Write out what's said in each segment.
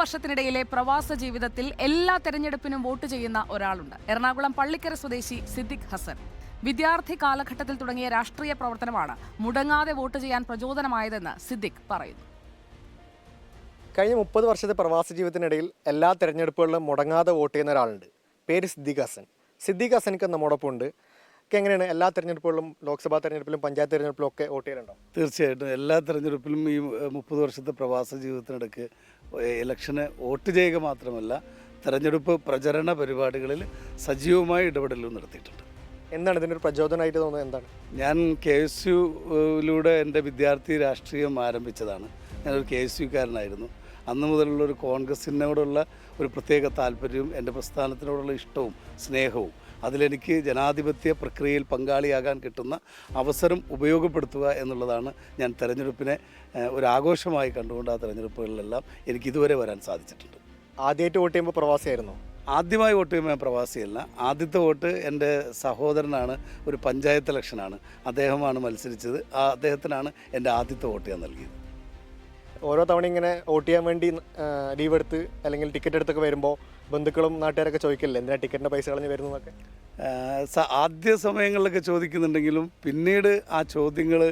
വർഷത്തിനിടയിലെ പ്രവാസ ജീവിതത്തിൽ എല്ലാ തെരഞ്ഞെടുപ്പിനും വോട്ട് ചെയ്യുന്ന ഒരാളുണ്ട്. എറണാകുളം പള്ളിക്കര സ്വദേശി സിദ്ദിഖ് ഹസൻ. വിദ്യാർത്ഥി കാലഘട്ടത്തിൽ തുടങ്ങിയ രാഷ്ട്രീയ പ്രവർത്തനമാണ് മുടങ്ങാതെ വോട്ട് ചെയ്യാൻ പ്രചോദനമായതെന്ന് സിദ്ദിഖ് പറയുന്നു. കഴിഞ്ഞ മുപ്പത് വർഷത്തെ പ്രവാസ ജീവിതത്തിനിടയിൽ എല്ലാ തെരഞ്ഞെടുപ്പുകളിലും മുടങ്ങാതെ വോട്ട് ചെയ്യുന്ന ഒരാളുണ്ട്. പേര് സിദ്ദിഖ് ഹസൻ. സിദ്ദിഖ് ഹസനിക്ക് നമ്മോടൊപ്പം ഉണ്ട് ഒക്കെ എങ്ങനെയാണ് എല്ലാ തെരഞ്ഞെടുപ്പുകളിലും ലോക്സഭാ തെരഞ്ഞെടുപ്പിലും പഞ്ചായത്ത് തെരഞ്ഞെടുപ്പിലും ഒക്കെ വോട്ട് ചെയ്യലുണ്ടോ? തീർച്ചയായിട്ടും. എല്ലാ തെരഞ്ഞെടുപ്പിലും ഈ മുപ്പത് വർഷത്തെ പ്രവാസ ജീവിതത്തിനിടയ്ക്ക് ഇലക്ഷന് വോട്ട് ചെയ്യുക മാത്രമല്ല തെരഞ്ഞെടുപ്പ് പ്രചരണ പരിപാടികളിൽ സജീവമായ ഇടപെടലും നടത്തിയിട്ടുണ്ട്. എന്താണ് ഇതിനൊരു പ്രചോദനമായിട്ട് തോന്നുന്നത്? എന്താണ്? ഞാൻ കെ എസ് യുയിലൂടെ എന്റെ വിദ്യാർത്ഥി രാഷ്ട്രീയം ആരംഭിച്ചതാണ്. ഞാനൊരു കെ എസ് യുക്കാരനായിരുന്നു അന്ന് മുതലുള്ള ഒരു കോൺഗ്രസിനോടുള്ള ഒരു പ്രത്യേക താല്പര്യവും എന്റെ പ്രസ്ഥാനത്തിനോടുള്ള ഇഷ്ടവും സ്നേഹവും അതിലെനിക്ക് ജനാധിപത്യ പ്രക്രിയയിൽ പങ്കാളിയാകാൻ കിട്ടുന്ന അവസരം ഉപയോഗപ്പെടുത്തുക എന്നുള്ളതാണ് ഞാൻ തെരഞ്ഞെടുപ്പിനെ ഒരു ആഘോഷമായി കണ്ടുകൊണ്ട് ആ തെരഞ്ഞെടുപ്പുകളിലെല്ലാം എനിക്ക് ഇതുവരെ വരാൻ സാധിച്ചിട്ടുണ്ട്. ആദ്യമായിട്ട് വോട്ട് ചെയ്യുമ്പോൾ പ്രവാസിയായിരുന്നു? ആദ്യമായി വോട്ട് ചെയ്യുമ്പോൾ ഞാൻ പ്രവാസിയല്ല. ആദ്യത്തെ വോട്ട് എന്റെ സഹോദരനാണ് ഒരു പഞ്ചായത്ത് ഇലക്ഷനാണ്. അദ്ദേഹമാണ് മത്സരിച്ചത്. ആ അദ്ദേഹത്തിനാണ് എന്റെ ആദ്യത്തെ വോട്ട് ഞാൻ നൽകിയത്. ഓരോ തവണ ഇങ്ങനെ വോട്ട് ചെയ്യാൻ വേണ്ടി ലീവ് എടുത്ത് അല്ലെങ്കിൽ ടിക്കറ്റ് എടുത്തൊക്കെ വരുമ്പോൾ ബന്ധുക്കളും നാട്ടുകാരൊക്കെ ചോദിക്കില്ലേ എന്തിനാ ടിക്കറ്റിന്റെ പൈസ കളഞ്ഞ് വരുന്നതൊക്കെ? ആദ്യ സമയങ്ങളിലൊക്കെ ചോദിക്കുന്നുണ്ടെങ്കിലും പിന്നീട് ആ ചോദ്യങ്ങൾ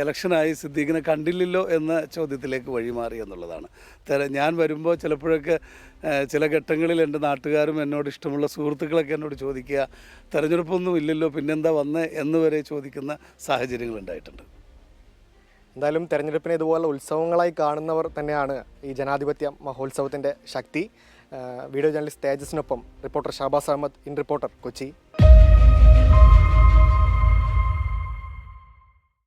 ഇലക്ഷനായി സിദ്ദീഖിനെ കണ്ടില്ലല്ലോ എന്ന ചോദ്യത്തിലേക്ക് വഴിമാറി എന്നുള്ളതാണ്. ഞാൻ വരുമ്പോൾ ചിലപ്പോഴൊക്കെ ചില ഘട്ടങ്ങളിൽ എന്റെ നാട്ടുകാരും എന്നോട് ഇഷ്ടമുള്ള സുഹൃത്തുക്കളൊക്കെ എന്നോട് ചോദിക്കുക തെരഞ്ഞെടുപ്പൊന്നും ഇല്ലല്ലോ പിന്നെന്താ വന്നേ എന്ന് വരെ ചോദിക്കുന്ന സാഹചര്യങ്ങൾ ഉണ്ടായിട്ടുണ്ട്. എന്തായാലും തെരഞ്ഞെടുപ്പിനെ ഇതുപോലെ ഉത്സവങ്ങളായി കാണുന്നവർ തന്നെയാണ് ഈ ജനാധിപത്യ മഹോത്സവത്തിന്റെ ശക്തി. Video journalist തേജസിനൊപ്പം reporter Shabaz Ahmed in reporter Kochi.